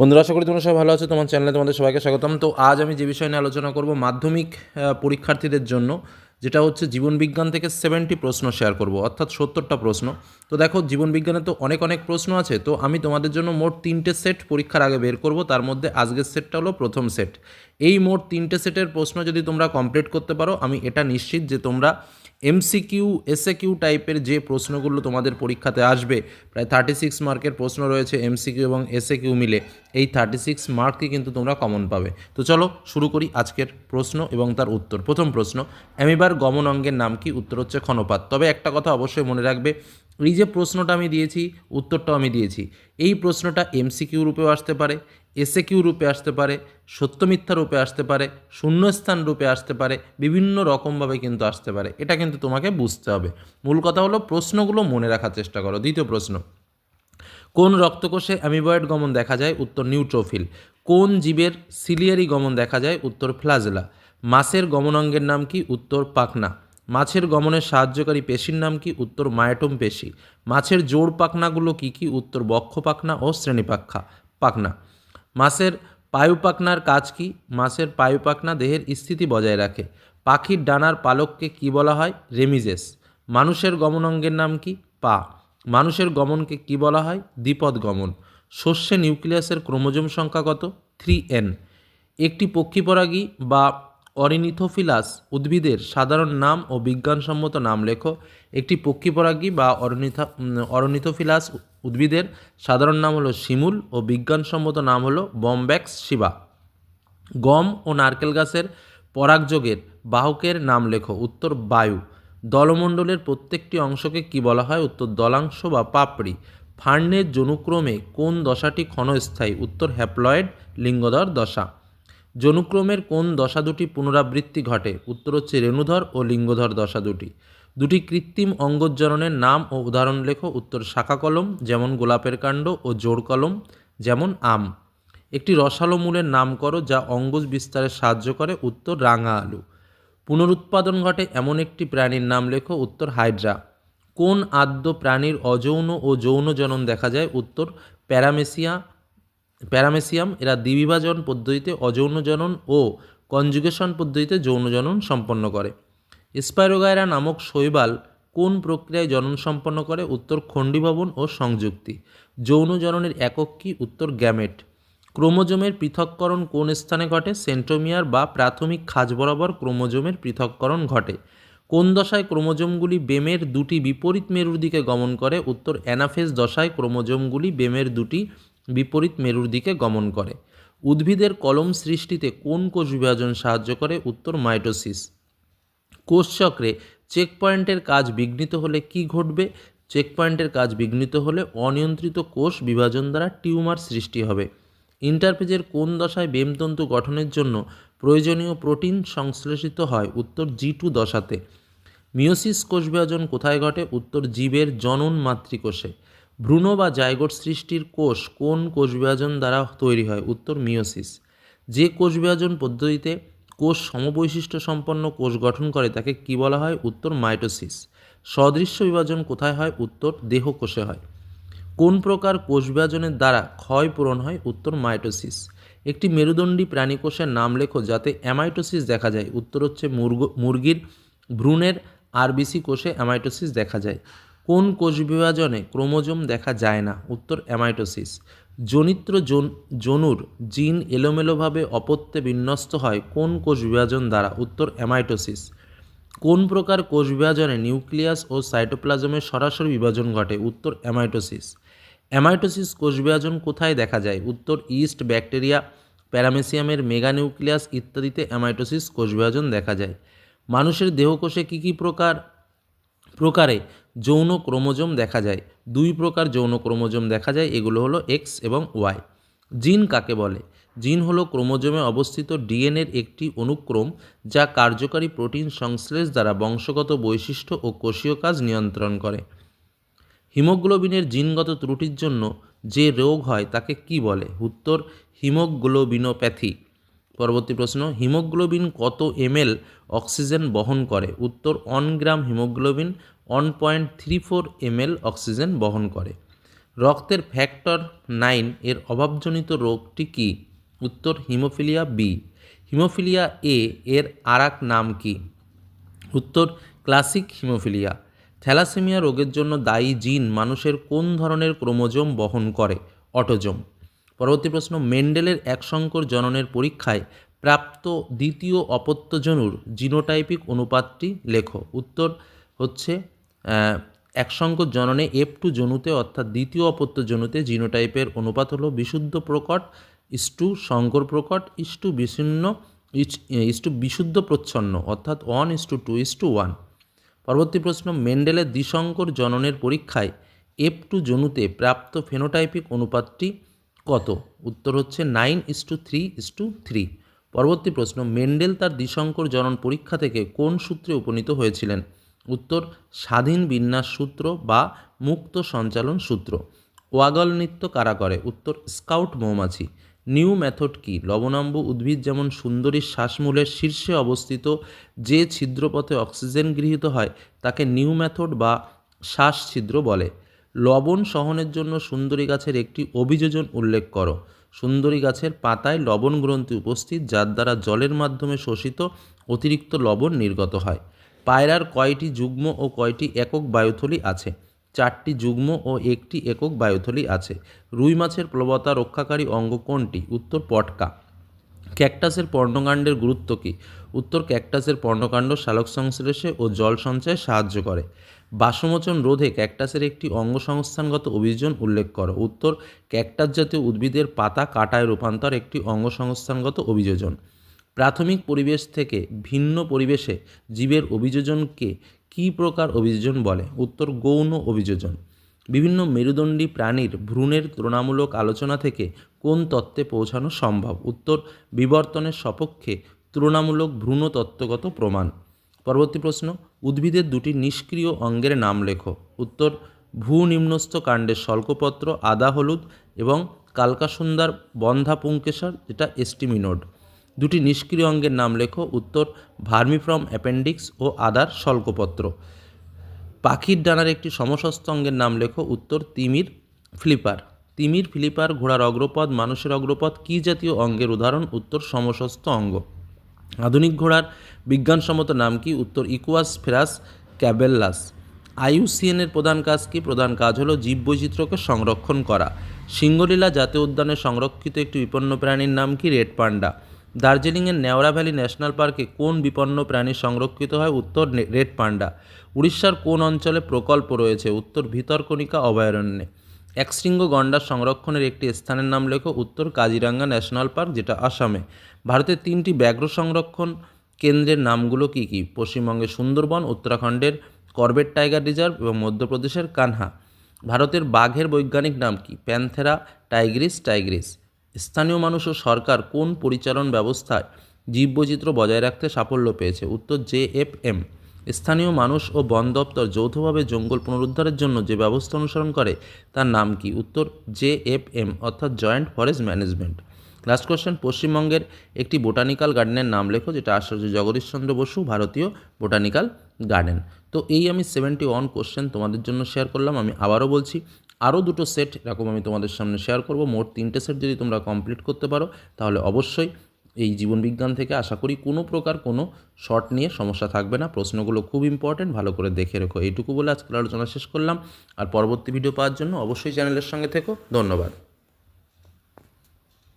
বন্ধুরা, আশা করি তোমরা সবাই ভালো আছো। তোমার চ্যানেলে তোমাদের সবাইকে স্বাগতম। তো আজ আমি যে বিষয় নিয়ে আলোচনা করব মাধ্যমিক পরীক্ষার্থীদের জন্য, যেটা হচ্ছে জীবন বিজ্ঞান থেকে সেভেন্টি প্রশ্ন শেয়ার করব, অর্থাৎ সত্তরটা প্রশ্ন। তো দেখো, জীবন বিজ্ঞানে তো অনেক অনেক প্রশ্ন আছে। তো আমি তোমাদের জন্য মোট তিনটে সেট পরীক্ষার আগে বের করব। তার মধ্যে আজকের সেটটা হলো প্রথম সেট এই মোট তিনটে সেটের প্রশ্ন যদি তোমরা কমপ্লিট করতে পারো, আমি এটা নিশ্চিত যে তোমরা এমসিকিউ, এসএকিউ টাইপের যে প্রশ্নগুলো তোমাদের পরীক্ষাতে আসবে, প্রায় থার্টি সিক্স মার্কের প্রশ্ন রয়েছে এমসিকিউ এবং এসএকিউ মিলে। এই থার্টি সিক্স মার্কই কিন্তু তোমরা কমন পাবে। তো চলো শুরু করি আজকের প্রশ্ন এবং তার উত্তর। প্রথম প্রশ্ন, অ্যামিবার গমন অঙ্গের নাম কি? উত্তর হচ্ছে ক্ষণপাত। তবে একটা কথা অবশ্যই মনে রাখবে এই যে প্রশ্নটা আমি দিয়েছি, উত্তরটাও আমি দিয়েছি। এই প্রশ্নটা এমসিকিউ রূপেও আসতে পারে এসে কিউ রূপে আসতে পারে সত্য মিথ্যা রূপে আসতে পারে, শূন্যস্থান রূপে আসতে পারে, বিভিন্ন রকমভাবে কিন্তু আসতে পারে। এটা কিন্তু তোমাকে বুঝতে হবে। মূল কথা হলো প্রশ্নগুলো মনে রাখার চেষ্টা করো। দ্বিতীয় প্রশ্ন, কোন রক্তকোষে অ্যামিবয়েড গমন দেখা যায়? উত্তর, নিউট্রোফিল। কোন জীবের সিলিয়ারি গমন দেখা যায়? উত্তর, ফ্লাজেলা। মাছের গমনাঙ্গের নাম কি? উত্তর, পাখনা। মাছের গমনের সাহায্যকারী পেশির নাম কি? উত্তর, মায়াটম পেশি। মাছের জোড় পাখনাগুলো কি কি? উত্তর, বক্ষ পাখনা ও শ্রেণীপাখা পাখনা। মাছের পায়ুপাখনার কাজ কি? মাছের পায়ুপাখনা দেহের স্থিতি বজায় রাখে। পাখির ডানার পালককে কি বলা হয়? রেমিজেস। মানুষের গমনাঙ্গের নাম কি? পা। মানুষের গমনকে কি বলা হয়? দ্বিপদ গমন। শস্যে নিউক্লিয়াসের ক্রোমোজোম সংখ্যা কত? Three N. একটি পক্ষীপরাগী বা অরিনিথোফিলাস উদ্ভিদের সাধারণ নাম ও বিজ্ঞানসম্মত নাম লেখো। একটি পক্ষীপরাগী বা অরনিথা অরনিথোফিলাস উদ্ভিদের সাধারণ নাম হলো শিমুল ও বিজ্ঞানসম্মত নাম হলো বমব্যাক্স শিবা। গম ও নারকেল গাছের পরাগযোগের বাহকের নাম লেখো, উত্তর বায়ু। দলমণ্ডলের প্রত্যেকটি অংশকে কি বলা হয়? উত্তর দলাংশ বা পাপড়ি। ফার্নের জনুক্রমে কোন দশাটি ক্ষণস্থায়ী? উত্তর হ্যাপ্লয়েড লিঙ্গধর দশা। জনুক্রমের কোন দশা দুটি পুনরাবৃত্তি ঘটে, উত্তর হচ্ছে রেণুধর ও লিঙ্গধর দশা দুটি। দুটি কৃত্রিম অঙ্গোজ্জননের নাম ও উদাহরণ লেখো, উত্তর শাখা কলম, যেমন গোলাপের কাণ্ড ও জোড় কলম, যেমন আম। একটি রসালো মূলের নাম করো যা অঙ্গজ বিস্তারে সাহায্য করে, উত্তর রাঙা আলু। পুনরুৎপাদন ঘটে এমন একটি প্রাণীর নাম লেখো, উত্তর হাইড্রা। কোন আদ্য প্রাণীর অযৌন ও যৌন জনন দেখা যায়, উত্তর প্যারামেসিয়া প্যারামেসিয়াম, এরা দ্বিবিভাজন পদ্ধতিতে অযৌন জনন ও কনজুগেশন পদ্ধতিতে যৌন জনন সম্পন্ন করে। স্পাইরোগায়রা নামক শৈবাল কোন প্রক্রিয়ায় জনন সম্পন্ন করে? উত্তর খণ্ডীভবন ও সংযুক্তি। যৌন জননের একক কি? উত্তর গ্যামেট। ক্রোমোজোমের পৃথককরণ কোন স্থানে ঘটে? সেন্ট্রোমিয়ার বা প্রাথমিক খাঁজ বরাবর ক্রোমোজোমের পৃথককরণ ঘটে। কোন দশায় ক্রোমোজোমগুলি বেমের দুটি বিপরীত মেরুর দিকে গমন করে? উত্তর অ্যানাফেজ দশায় ক্রোমোজোমগুলি বেমের দুটি বিপরীত মেরুর দিকে গমন করে। উদ্ভিদের কলম সৃষ্টিতে কোন কোষ বিভাজন সাহায্য করে? উত্তর, মাইটোসিস। কোষচক্রে চেক পয়েন্টের কাজ বিঘ্নিত হলে কি ঘটবে? চেক পয়েন্টের কাজ বিঘ্নিত হলে অনিয়ন্ত্রিত কোষ বিভাজন দ্বারা টিউমার সৃষ্টি হবে। ইন্টারফেজের কোন দশায় বেমতন্তু গঠনের জন্য প্রয়োজনীয় প্রোটিন সংশ্লেষিত হয়? উত্তর, জি টু দশাতে। মিওসিস কোষ বিভাজন কোথায় ঘটে? উত্তর, জীবের জনন মাতৃকোষে। ভ্রূণ বা জায়গোট সৃষ্টির কোষ কোন কোষ বিভাজন দ্বারা তৈরি হয়? উত্তর মিওসিস যে কোষ বিভাজন পদ্ধতিতে কোষ সমবৈশিষ্ট্য সম্পন্ন কোষ গঠন করে, তাকে কি বলা হয়? উত্তর, মাইটোসিস। সদৃশ্য বিভাজন কোথায় হয়? উত্তর দেহকোষে হয়। কোন প্রকার কোষ বিভাজনের দ্বারা ক্ষয় পূরণ হয়? উত্তর, মাইটোসিস। একটি মেরুদণ্ডী প্রাণীকোষের নাম লেখো, যাতে অ্যামাইটোসিস দেখা যায়। উত্তর হচ্ছে মুরগ, মুরগির ভ্রূণের আরবিসি কোষে অ্যামাইটোসিস দেখা যায়। কোন কোষ বিভাজনে ক্রোমোজোম দেখা যায় না? উত্তর, অ্যামাইটোসিস। জনিত্র জন- জনুর জিন এলোমেলোভাবে অপত্যে বিন্যস্ত হয় কোন কোষ বিভাজন দ্বারা? উত্তর, অ্যামাইটোসিস। কোন প্রকার কোষ বিভাজনে নিউক্লিয়াস ও সাইটোপ্লাজমের সরাসরি বিভাজন ঘটে? উত্তর, অ্যামাইটোসিস। অ্যামাইটোসিস কোষ বিভাজন কোথায় দেখা যায়? উত্তর, ইস্ট ব্যাকটেরিয়া, প্যারামেসিয়ামের মেগা নিউক্লিয়াস ইত্যাদিতে অ্যামাইটোসিস কোষ বিভাজন দেখা যায়। মানুষের দেহকোষে কী কী প্রকার প্রকারে যৌন ক্রোমোজোম দেখা যায়। দুই প্রকার যৌন ক্রোমোজোম দেখা যায়, এগুলো হলো এক্স এবং ওয়াই জিন কাকে বলে? জিন হলো ক্রোমোজোমে অবস্থিত ডিএনএর একটি অনুক্রম যা কার্যকারী প্রোটিন সংশ্লেষ দ্বারা বংশগত বৈশিষ্ট্য ও কোষীয় কাজ নিয়ন্ত্রণ করে। হিমোগ্লোবিনের জিনগত ত্রুটির জন্য যে রোগ হয় তাকে কি বলে? উত্তর, হিমোগ্লোবিনোপ্যাথি। পরবর্তী প্রশ্ন, হিমোগ্লোবিন কত এমএল অক্সিজেন বহন করে? উত্তর one gram haemoglobin one point three four ML oxygen বহন করে। রক্তের ফ্যাক্টর নাইন এর অভাবজনিত রোগটি কি? উত্তর, হিমোফিলিয়া বি হিমোফিলিয়া এ এর আরাক নাম কি? উত্তর ক্লাসিক হিমোফিলিয়া। থ্যালাসেমিয়া রোগের জন্য দায়ী জিন মানুষের কোন ধরনের ক্রোমোজোম বহন করে? অটোজোম। পরবর্তী প্রশ্ন, মেন্ডেলের একসঙ্কর জননের পরীক্ষায় প্রাপ্ত দ্বিতীয় অপত্যজনুর জিনোটাইপিক অনুপাতটি লেখো। উত্তর হচ্ছে একসঙ্কর জননে এফ টু জনুতে, অর্থাৎ দ্বিতীয় অপত্য জনুতে জিনোটাইপের অনুপাত হলো বিশুদ্ধ প্রকট ইস্টু শঙ্কর প্রকট ইস্টু বিচ্ছিন্ন ইস্টু বিশুদ্ধ প্রচ্ছন্ন, অর্থাৎ one is to two is to one পরবর্তী প্রশ্ন, মেন্ডেলের দ্বিশঙ্কর জননের পরীক্ষায় এফ টু জনুতে প্রাপ্ত ফেনোটাইপিক অনুপাতটি কত? উত্তর হচ্ছে nine is to three is to three পরবর্তী প্রশ্ন, মেন্ডেল তার দ্বিসংকর জনন পরীক্ষা থেকে কোন সূত্রে উপনীত হয়েছিলেন? উত্তর, স্বাধীন বিন্যাস সূত্র বা মুক্ত সঞ্চালন সূত্র। ওয়াগল নৃত্য কারা করে? উত্তর, স্কাউট মৌমাছি। নিউ মেথড কি? লবণাম্ব উদ্ভিদ যেমন সুন্দরী শ্বাসমূলের শীর্ষে অবস্থিত যে ছিদ্রপথে অক্সিজেন গৃহীত হয়, তাকে নিউ মেথড বা শ্বাস ছিদ্র বলে। লবণ সহনের জন্য সুন্দরী গাছের একটি অভিযোজন উল্লেখ করো। সুন্দরী গাছের পাতায় লবণ গ্রন্থি উপস্থিত, যার দ্বারা জলের মাধ্যমে শোষিত অতিরিক্ত লবণ নির্গত হয়। পায়রার কয়টি যুগ্ম ও কয়টি একক বায়ুথলি আছে? চারটি যুগ্ম ও একটি একক বায়ুথলি আছে। রুই মাছের প্লবতা রক্ষাকারী অঙ্গ কোনটি? উত্তর পটকা। ক্যাকটাসের পর্ণকাণ্ডের গুরুত্ব কী? উত্তর ক্যাকটাসের পর্ণকাণ্ড শালক সংশ্লেষে ও জল সঞ্চয়ে সাহায্য করে। বাসমোচন রোধে ক্যাকটাসের একটি অঙ্গ সংস্থানগত অভিযোজন উল্লেখ করো। উত্তর, ক্যাকটাস জাতীয় উদ্ভিদের পাতা কাটায় রূপান্তর একটি অঙ্গ সংস্থানগত অভিযোজন। প্রাথমিক পরিবেশ থেকে ভিন্ন পরিবেশে জীবের অভিযোজনকে কী প্রকার অভিযোজন বলে? উত্তর, গৌণ অভিযোজন। বিভিন্ন মেরুদণ্ডী প্রাণীর ভ্রূণের তুলনামূলক আলোচনা থেকে কোন তত্ত্বে পৌঁছানো সম্ভব? উত্তর, বিবর্তনের সপক্ষে তুলনামূলক ভ্রূণ তত্ত্বগত প্রমাণ। পরবর্তী প্রশ্ন, উদ্ভিদের দুটি নিষ্ক্রিয় অঙ্গের নাম লেখো। উত্তর, ভূনিম্নস্থ কাণ্ডের শল্কপত্র আদা হলুদ এবং কালকাসুন্দার বন্ধা পুঙ্কেশ্বর যেটা এস্টিমিনোড। দুটি নিষ্ক্রিয় অঙ্গের নাম লেখো, উত্তর, ভার্মিফ্রম অ্যাপেন্ডিক্স ও আদার শল্কপত্র পাখির ডানার একটি সমসস্ত অঙ্গের নাম লেখো, উত্তর, তিমির ফ্লিপার। তিমির ফ্লিপার ঘোড়ার অগ্রপদ মানুষের অগ্রপদ কী জাতীয় অঙ্গের উদাহরণ, উত্তর, সমসস্ত অঙ্গ। আধুনিক ঘোড়ার বিজ্ঞানসম্মত নাম কি? উত্তর, ইকুয়াস ফেরাস ক্যাবেল্লাস। আইইউসিএনের প্রধান কাজ কি? প্রধান কাজ হলো জীববৈচিত্র্যকে সংরক্ষণ করা। সিঙ্গলীলা জাতীয় উদ্যানে সংরক্ষিত একটি বিপন্ন প্রাণীর নাম কি? Red panda. দার্জিলিংয়ের নেওড়া ভ্যালি ন্যাশনাল পার্কে কোন বিপন্ন প্রাণী সংরক্ষিত হয়? উত্তর রেড পান্ডা। উড়িষ্যার কোন অঞ্চলে প্রকল্প রয়েছে? উত্তর, ভিতরকণিকা অভয়ারণ্যে। একশৃঙ্গ গন্ডার সংরক্ষণের একটি স্থানের নাম লেখো উত্তর কাজিরাঙ্গা ন্যাশনাল পার্ক, যেটা আসামে। ভারতের তিনটি ব্যাঘ্র সংরক্ষণ কেন্দ্রের নামগুলো কী কী? পশ্চিমবঙ্গের সুন্দরবন, উত্তরাখণ্ডের করবেট টাইগার রিজার্ভ এবং মধ্যপ্রদেশের কানহা। ভারতের বাঘের বৈজ্ঞানিক নাম কি? Panthera tigris tigris. স্থানীয় মানুষ ও সরকার কোন পরিচালন ব্যবস্থায় জীববৈচিত্র্য বজায় রাখতে সাফল্য পেয়েছে? উত্তর জে এফ এম। স্থানীয় মানুষ ও বন দপ্তর যৌথভাবে জঙ্গল পুনরুদ্ধারের জন্য যে ব্যবস্থা অনুসরণ করে, তার নাম কি? উত্তর, জে এফ এম, অর্থাৎ joint forest management. Last question পশ্চিমবঙ্গের একটি বোটানিক্যাল গার্ডেনের নাম লেখো, যেটা আচার্য জগদীশচন্দ্র বসু, ভারতীয় বোটানিক্যাল গার্ডেন। তো এই আমি সেভেন্টি ওয়ান কোশ্চেন তোমাদের জন্য শেয়ার করলাম, আমি আবারও বলছি, আরও দুটো সেট এরকম আমি তোমাদের সামনে শেয়ার করব, মোট তিনটে সেট যদি তোমরা কমপ্লিট করতে পারো, তাহলে অবশ্যই এই জীবনবিজ্ঞান থেকে আশা করি কোনো প্রকার কোনো শর্ট নিয়ে সমস্যা থাকবে না। প্রশ্নগুলো খুব ইম্পর্টেন্ট ভালো করে দেখে রেখো। এইটুকু বলে আজকের আলোচনা শেষ করলাম। আর পরবর্তী ভিডিও পাওয়ার জন্য অবশ্যই চ্যানেলের সঙ্গে থেকো। ধন্যবাদ।